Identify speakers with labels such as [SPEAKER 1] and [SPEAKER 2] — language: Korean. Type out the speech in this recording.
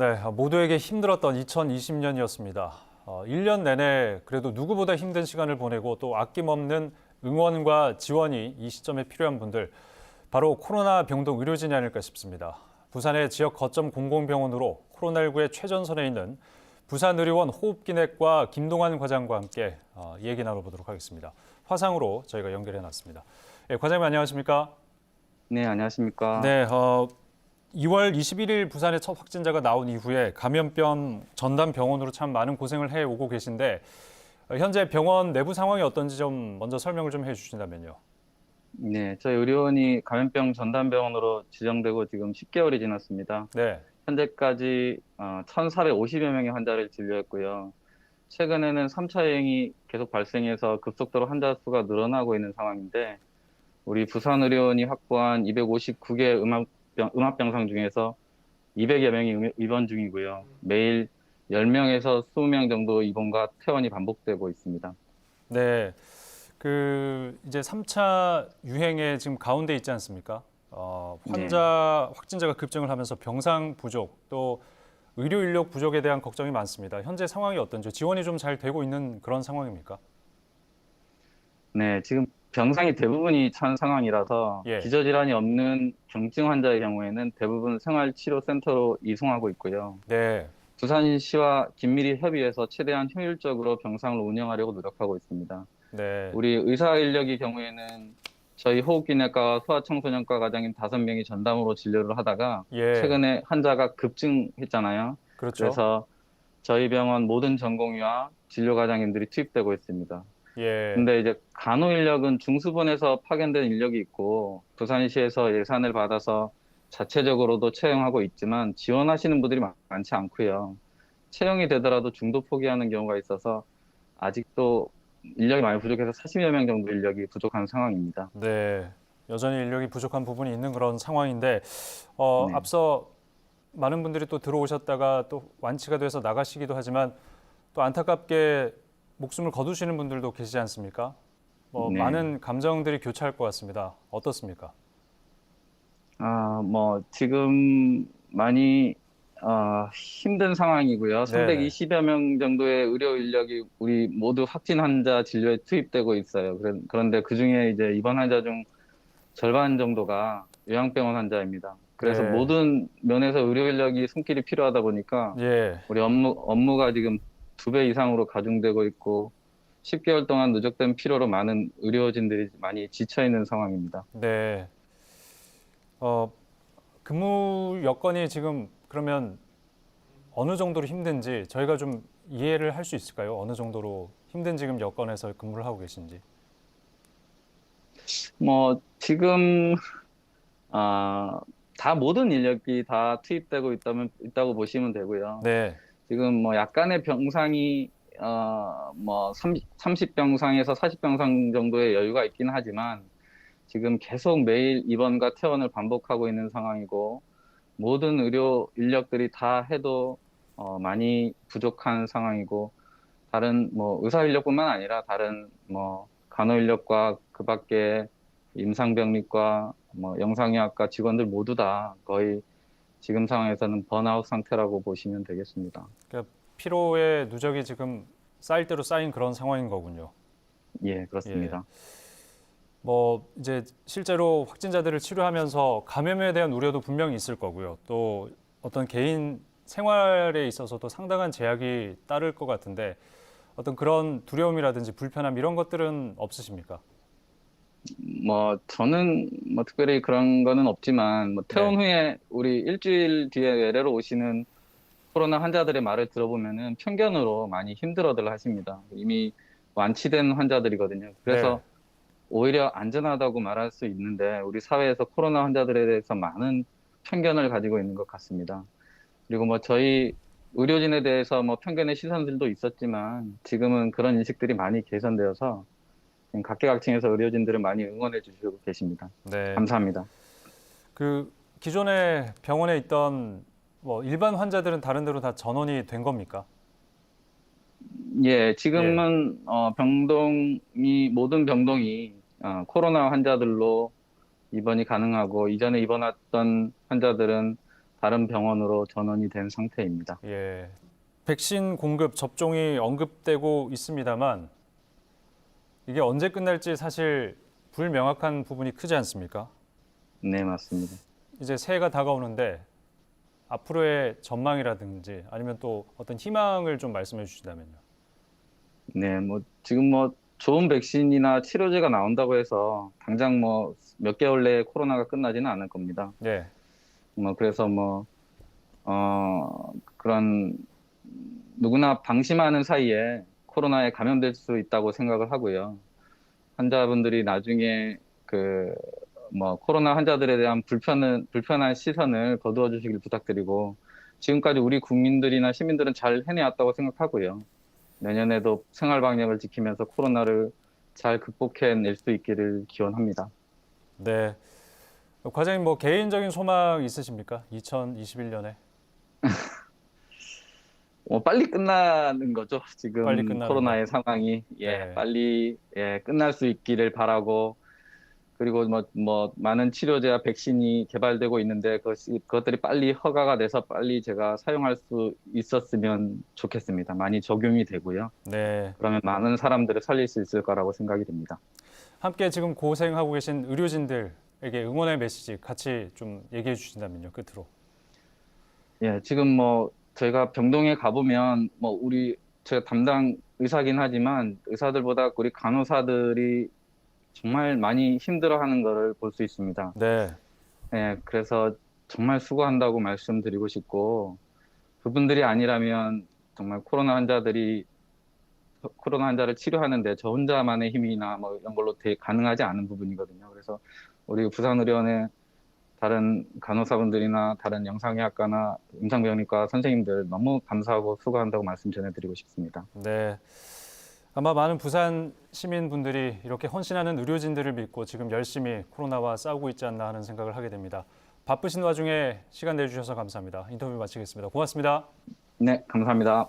[SPEAKER 1] 네, 모두에게 힘들었던 2020년이었습니다. 어, 1년 내내 그래도 누구보다 힘든 시간을 보내고 또 아낌없는 응원과 지원이 이 시점에 필요한 분들 바로 코로나 병동 의료진이 아닐까 싶습니다. 부산의 지역 거점 공공병원으로 코로나19의 최전선에 있는 부산의료원 호흡기내과 김동환 과장과 함께 어, 얘기 나눠보도록 하겠습니다. 화상으로 저희가 연결해 놨습니다. 예, 과장님 안녕하십니까?
[SPEAKER 2] 네, 안녕하십니까.
[SPEAKER 1] 네, 어, 2월 21일 부산에 첫 확진자가 나온 이후에 감염병 전담 병원으로 참 많은 고생을 해 오고 계신데 어, 현재 병원 내부 상황이 어떤지 좀 먼저 설명을 좀 해주신다면요.
[SPEAKER 2] 네, 저희 의료원이 감염병 전담 병원으로 지정되고 지금 10개월이 지났습니다.
[SPEAKER 1] 네,
[SPEAKER 2] 현재까지 어, 1,450여 명의 환자를 진료했고요. 최근에는 3차 유행이 계속 발생해서 급속도로 환자 수가 늘어나고 있는 상황인데 우리 부산의료원이 확보한 259개 음압 병, 음압병상 중에서 200여 명이 음- 입원 중이고요. 매일 10명에서 20명 정도 입원과 퇴원이 반복되고 있습니다.
[SPEAKER 1] 네, 그 이제 3차 유행에 지금 가운데 있지 않습니까? 어, 환자 확진자가 급증을 하면서 병상 부족 또 의료 인력 부족에 대한 걱정이 많습니다. 현재 상황이 어떤지 지원이 좀 잘 되고 있는 그런 상황입니까?
[SPEAKER 2] 네, 지금 병상이 대부분이 찬 상황이라서
[SPEAKER 1] 예.
[SPEAKER 2] 기저질환이 없는 경증 환자의 경우에는 대부분 생활치료센터로 이송하고 있고요.
[SPEAKER 1] 네,
[SPEAKER 2] 부산시와 긴밀히 협의해서 최대한 효율적으로 병상을 운영하려고 노력하고 있습니다.
[SPEAKER 1] 네,
[SPEAKER 2] 우리 의사 인력의 경우에는 저희 호흡기내과와 소아청소년과 과장님 다섯 명이 전담으로 진료를 하다가
[SPEAKER 1] 예,
[SPEAKER 2] 최근에 환자가 급증했잖아요.
[SPEAKER 1] 그렇죠.
[SPEAKER 2] 그래서 저희 병원 모든 전공의와 진료 과장님들이 투입되고 있습니다.
[SPEAKER 1] 예,
[SPEAKER 2] 근데 이제 간호 인력은 중수본에서 파견된 인력이 있고 부산시에서 예산을 받아서 자체적으로도 채용하고 있지만 지원하시는 분들이 많- 많지 않고요. 채용이 되더라도 중도 포기하는 경우가 있어서 아직도 인력이 많이 부족해서 40여 명 정도 인력이 부족한 상황입니다.
[SPEAKER 1] 네, 여전히 인력이 부족한 부분이 있는 그런 상황인데 어,
[SPEAKER 2] 네.
[SPEAKER 1] 앞서 많은 분들이 또 들어오셨다가 또 완치가 돼서 나가시기도 하지만 또 안타깝게 목숨을 거두시는 분들도 계시지 않습니까? 뭐
[SPEAKER 2] 네.
[SPEAKER 1] 많은 감정들이 교차할 것 같습니다. 어떻습니까?
[SPEAKER 2] 아, 뭐 지금 많이 어, 힘든 상황이고요.
[SPEAKER 1] 네네.
[SPEAKER 2] 320여 명 정도의 의료 인력이 우리 모두 확진 환자 진료에 투입되고 있어요. 그런- 그런데 그 중에 이제 입원 환자 중 절반 정도가 요양병원 환자입니다. 그래서
[SPEAKER 1] 네.
[SPEAKER 2] 모든 면에서 의료 인력이 손길이 필요하다 보니까
[SPEAKER 1] 예,
[SPEAKER 2] 우리 업무, 업무가 지금 두 배 이상으로 가중되고 있고 10개월 동안 누적된 피로로 많은 의료진들이 많이 지쳐 있는 상황입니다.
[SPEAKER 1] 네. 어, 근무 여건이 지금 그러면 어느 정도로 힘든지 저희가 좀 이해를 할 수 있을까요? 어느 정도로 힘든 지금 여건에서 근무를 하고 계신지.
[SPEAKER 2] 뭐 지금 아, 다 모든 인력이 다 투입되고 있다면 있다고 보시면 되고요.
[SPEAKER 1] 네,
[SPEAKER 2] 지금 뭐 약간의 병상이 어뭐 30, 병상에서 40병상 정도의 여유가 있긴 하지만 지금 계속 매일 입원과 퇴원을 반복하고 있는 상황이고 모든 의료 인력들이 다 해도 어, 많이 부족한 상황이고 다른 뭐 의사 인력뿐만 아니라 다른 뭐 간호 인력과 그 밖에 임상병리과 뭐 영상의학과 직원들 모두 다 거의 지금 상황에서는 번아웃 상태라고 보시면 되겠습니다.
[SPEAKER 1] 피로의 누적이 지금 쌓일 대로 쌓인 그런 상황인 거군요.
[SPEAKER 2] 예, 그렇습니다.
[SPEAKER 1] 뭐 이제 실제로 확진자들을 치료하면서 감염에 대한 우려도 분명히 있을 거고요. 또 어떤 개인 생활에 있어서도 상당한 제약이 따를 것 같은데 어떤 그런 두려움이라든지 불편함 이런 것들은 없으십니까?
[SPEAKER 2] 뭐 저는 뭐 특별히 그런 거는 없지만 뭐 퇴원 후에 우리 일주일 뒤에 외래로 오시는 코로나 환자들의 말을 들어보면은 편견으로 많이 힘들어들 하십니다. 이미 완치된 환자들이거든요. 그래서
[SPEAKER 1] 네.
[SPEAKER 2] 오히려 안전하다고 말할 수 있는데 우리 사회에서 코로나 환자들에 대해서 많은 편견을 가지고 있는 것 같습니다. 그리고 뭐 저희 의료진에 대해서 뭐 편견의 시선들도 있었지만 지금은 그런 인식들이 많이 개선되어서 각계각층에서 의료진들을 많이 응원해 주시고 계십니다.
[SPEAKER 1] 네.
[SPEAKER 2] 감사합니다.
[SPEAKER 1] 그 기존에 병원에 있던 뭐 일반 환자들은 다른 데로 다 전원이 된 겁니까?
[SPEAKER 2] 예, 지금은 어, 병동이 모든 병동이 어, 코로나 환자들로 입원이 가능하고 이전에 입원했던 환자들은 다른 병원으로 전원이 된 상태입니다.
[SPEAKER 1] 예. 백신 공급 접종이 언급되고 있습니다만 이게 언제 끝날지 사실 불명확한 부분이 크지 않습니까?
[SPEAKER 2] 네, 맞습니다.
[SPEAKER 1] 이제 새해가 다가오는데 앞으로의 전망이라든지 아니면 또 어떤 희망을 좀 말씀해 주신다면요.
[SPEAKER 2] 네, 뭐 지금 뭐 좋은 백신이나 치료제가 나온다고 해서 당장 뭐 몇 개월 내에 코로나가 끝나지는 않을 겁니다.
[SPEAKER 1] 예.
[SPEAKER 2] 뭐 그래서 뭐 어, 그런 누구나 방심하는 사이에 코로나에 감염될 수 있다고 생각을 하고요. 환자분들이 나중에 그 뭐 코로나 환자들에 대한 불편은 불편한 시선을 거두어 주시길 부탁드리고 지금까지 우리 국민들이나 시민들은 잘 해내왔다고 생각하고요. 내년에도 생활 방역을 지키면서 코로나를 잘 극복해낼 수 있기를 기원합니다.
[SPEAKER 1] 네. 과장님 뭐 개인적인 소망 있으십니까? 2021년에.
[SPEAKER 2] 뭐 빨리 끝나는 거죠. 지금
[SPEAKER 1] 빨리 끝나는
[SPEAKER 2] 코로나의 상황이 예,
[SPEAKER 1] 네.
[SPEAKER 2] 빨리 예, 끝날 수 있기를 바라고 그리고 뭐, 뭐 많은 치료제와 백신이 개발되고 있는데 그것이, 그것들이 빨리 허가가 돼서 빨리 제가 사용할 수 있었으면 좋겠습니다. 많이 적용이 되고요.
[SPEAKER 1] 네.
[SPEAKER 2] 그러면 많은 사람들을 살릴 수 있을 거라고 생각이 됩니다.
[SPEAKER 1] 함께 지금 고생하고 계신 의료진들에게 응원의 메시지 같이 좀 얘기해 주신다면요. 끝으로.
[SPEAKER 2] 예, 지금 뭐 저희가 병동에 가보면 뭐 우리 제가 담당 의사긴 하지만 의사들보다 우리 간호사들이 정말 많이 힘들어하는 것을 볼 수 있습니다.
[SPEAKER 1] 네.
[SPEAKER 2] 예, 그래서 정말 수고한다고 말씀드리고 싶고 그분들이 아니라면 정말 코로나 환자들이 코로나 환자를 치료하는데 저 혼자만의 힘이나 뭐 이런 걸로 대, 가능하지 않은 부분이거든요. 그래서 우리 부산의료원의 다른 간호사분들이나 다른 영상의학과나 임상병리과 선생님들 너무 감사하고 수고한다고 말씀 전해드리고 싶습니다.
[SPEAKER 1] 네. 아마 많은 부산 시민분들이 이렇게 헌신하는 의료진들을 믿고 지금 열심히 코로나와 싸우고 있지 않나 하는 생각을 하게 됩니다. 바쁘신 와중에 시간 내주셔서 감사합니다. 인터뷰 마치겠습니다. 고맙습니다.
[SPEAKER 2] 네, 감사합니다.